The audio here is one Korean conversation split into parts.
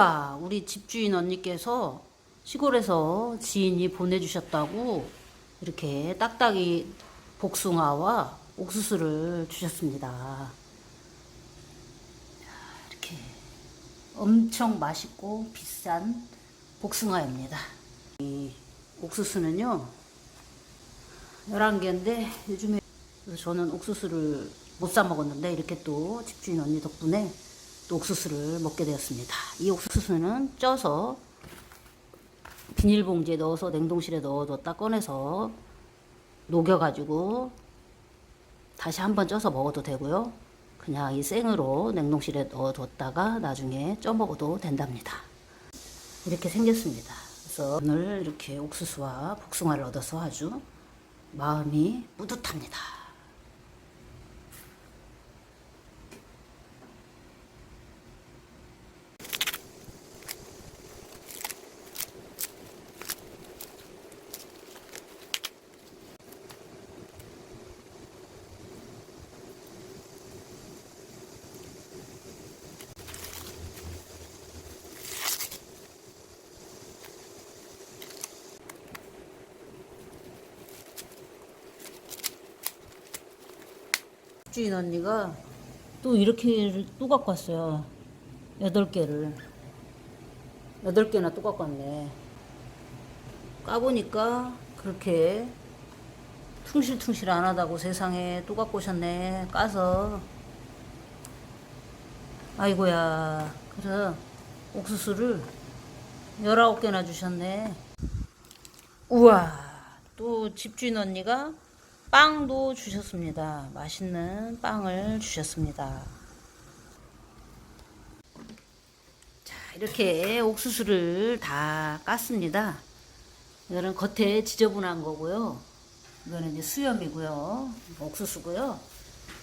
아, 우리 집주인 언니께서 시골에서 지인이 보내주셨다고 이렇게 딱딱이 복숭아와 옥수수를 주셨습니다. 자, 이렇게 엄청 맛있고 비싼 복숭아입니다. 이 옥수수는요, 11개인데 요즘에 저는 옥수수를 못 사 먹었는데 이렇게 또 집주인 언니 덕분에 또 옥수수를 먹게 되었습니다. 이 옥수수는 쪄서 비닐봉지에 넣어서 냉동실에 넣어뒀다 꺼내서 녹여가지고 다시 한번 쪄서 먹어도 되고요. 그냥 이 생으로 냉동실에 넣어뒀다가 나중에 쪄 먹어도 된답니다. 이렇게 생겼습니다. 그래서 오늘 이렇게 옥수수와 복숭아를 얻어서 아주 마음이 뿌듯합니다. 주인 언니가 또 이렇게 또 갖고 왔어요. 여덟 개를. 여덟 개나 또 갖고 왔네. 까보니까 그렇게 퉁실퉁실 안 하다고 세상에 또 갖고 오셨네. 까서. 아이고야. 그래서 옥수수를 열아홉 개나 주셨네. 우와. 또 집주인 언니가 빵도 주셨습니다. 맛있는 빵을 주셨습니다. 자, 이렇게 옥수수를 다 깠습니다. 이거는 겉에 지저분한 거고요. 이거는 이제 수염이고요. 옥수수고요.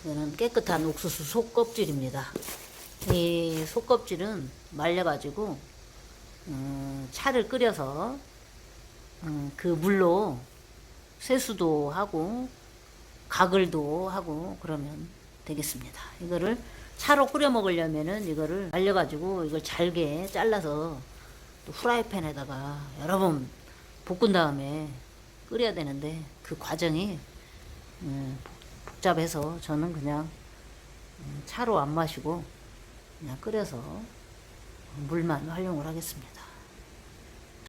이거는 깨끗한 옥수수 속껍질입니다. 이 속껍질은 말려가지고 음, 차를 끓여서 음, 그 물로 세수도 하고 가글도 하고 그러면 되겠습니다. 이거를 차로 끓여 먹으려면은 이거를 말려가지고 이걸 잘게 잘라서 또 후라이팬에다가 여러 번 볶은 다음에 끓여야 되는데 그 과정이 음, 복- 복잡해서 저는 그냥 음, 차로 안 마시고 그냥 끓여서 물만 활용을 하겠습니다.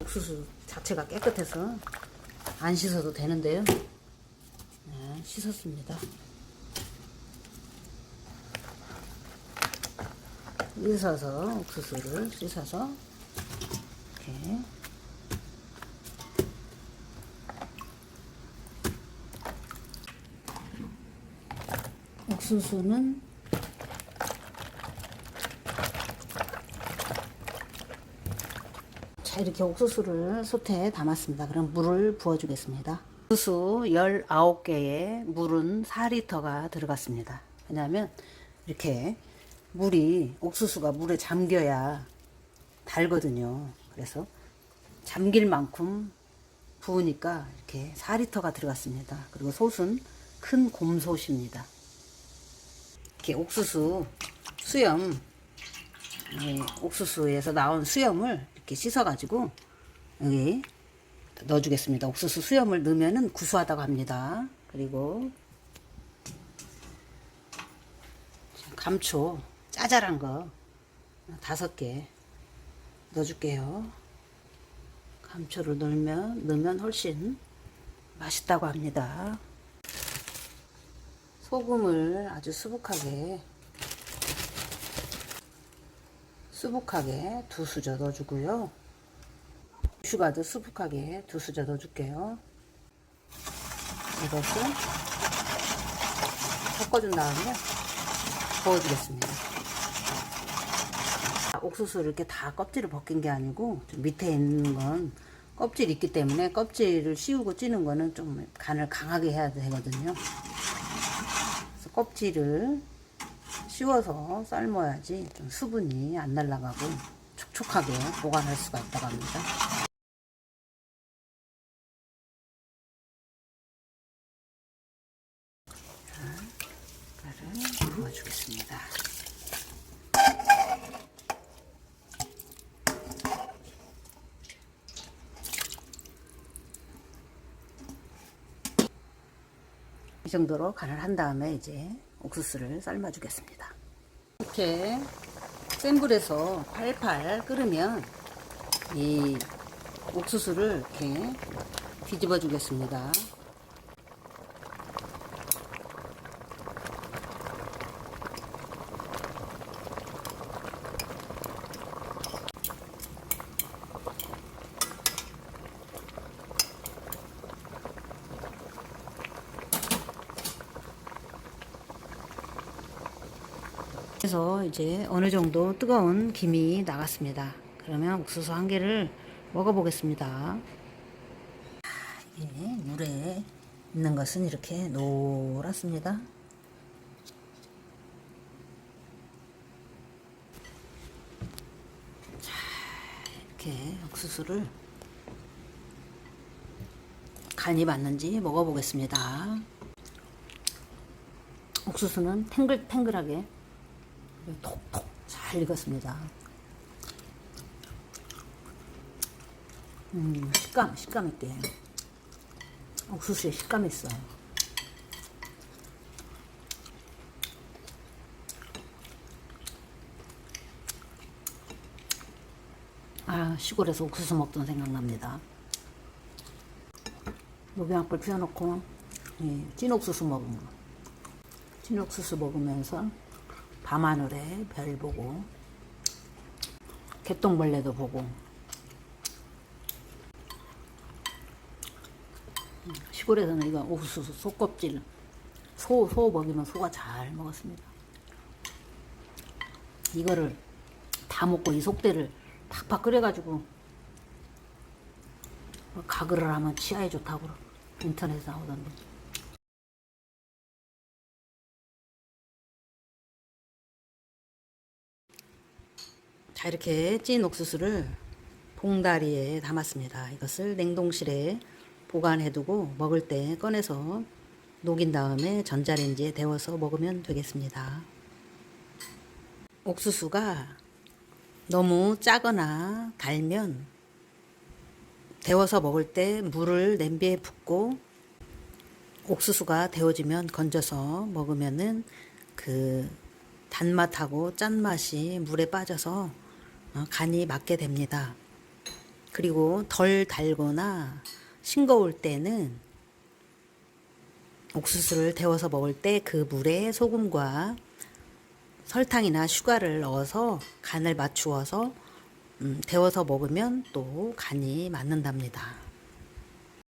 옥수수 자체가 깨끗해서 안 씻어도 되는데요. 네, 씻었습니다. 씻어서 옥수수를 씻어서 이렇게 옥수수는 자, 이렇게 옥수수를 솥에 담았습니다. 그럼 물을 부어주겠습니다. 옥수수 19개에 물은 4리터가 들어갔습니다. 왜냐하면 이렇게 물이, 옥수수가 물에 잠겨야 달거든요. 그래서 잠길 만큼 부으니까 이렇게 4리터가 들어갔습니다. 그리고 솥은 큰 곰솥입니다. 이렇게 옥수수 수염 이 옥수수에서 나온 수염을 이렇게 씻어가지고 여기 넣어주겠습니다. 옥수수 수염을 넣으면은 구수하다고 합니다. 그리고 감초 짜잘한 거 다섯 개 넣어줄게요. 감초를 넣으면 넣으면 훨씬 맛있다고 합니다. 소금을 아주 수북하게 수북하게 두 수저 넣어주고요. 슈가도 수북하게 두 수저 넣어줄게요. 이것을 섞어준 다음에 부어주겠습니다. 옥수수를 이렇게 다 껍질을 벗긴 게 아니고 좀 밑에 있는 건 껍질이 있기 때문에 껍질을 씌우고 찌는 거는 좀 간을 강하게 해야 되거든요. 그래서 껍질을 씌워서 삶아야지 좀 수분이 안 날아가고 촉촉하게 보관할 수가 있다고 합니다. 주겠습니다. 이 정도로 간을 한 다음에 이제 옥수수를 삶아 주겠습니다. 이렇게 센 불에서 팔팔 끓으면 이 옥수수를 이렇게 뒤집어 주겠습니다. 그래서 이제 어느 정도 뜨거운 김이 나갔습니다. 그러면 옥수수 한 개를 먹어보겠습니다. 이게 물에 있는 것은 이렇게 노랗습니다. 자, 이렇게 옥수수를 간이 맞는지 먹어보겠습니다. 옥수수는 탱글탱글하게 톡톡 잘 익었습니다. 음, 식감, 식감 있게. 옥수수에 식감이 있어요. 아, 시골에서 옥수수 먹던 생각납니다. 노병학벌 피워놓고, 이 찐옥수수 먹으면, 찐옥수수 먹으면서 밤하늘에 별 보고, 개똥벌레도 보고, 시골에서는 이거 옥수수 속껍질 소, 소 먹이면 소가 잘 먹었습니다. 이거를 다 먹고 이 속대를 팍팍 끓여가지고 가글을 하면 치아에 좋다고 인터넷에 나오던데. 자 이렇게 찐 옥수수를 봉다리에 담았습니다. 이것을 냉동실에 보관해두고 먹을 때 꺼내서 녹인 다음에 전자레인지에 데워서 먹으면 되겠습니다. 옥수수가 너무 짜거나 달면 데워서 먹을 때 물을 냄비에 붓고 옥수수가 데워지면 건져서 먹으면은 그 단맛하고 짠맛이 물에 빠져서 어, 간이 맞게 됩니다. 그리고 덜 달거나 싱거울 때는 옥수수를 데워서 먹을 때 그 물에 소금과 설탕이나 슈가를 넣어서 간을 맞추어서 음, 데워서 먹으면 또 간이 맞는답니다.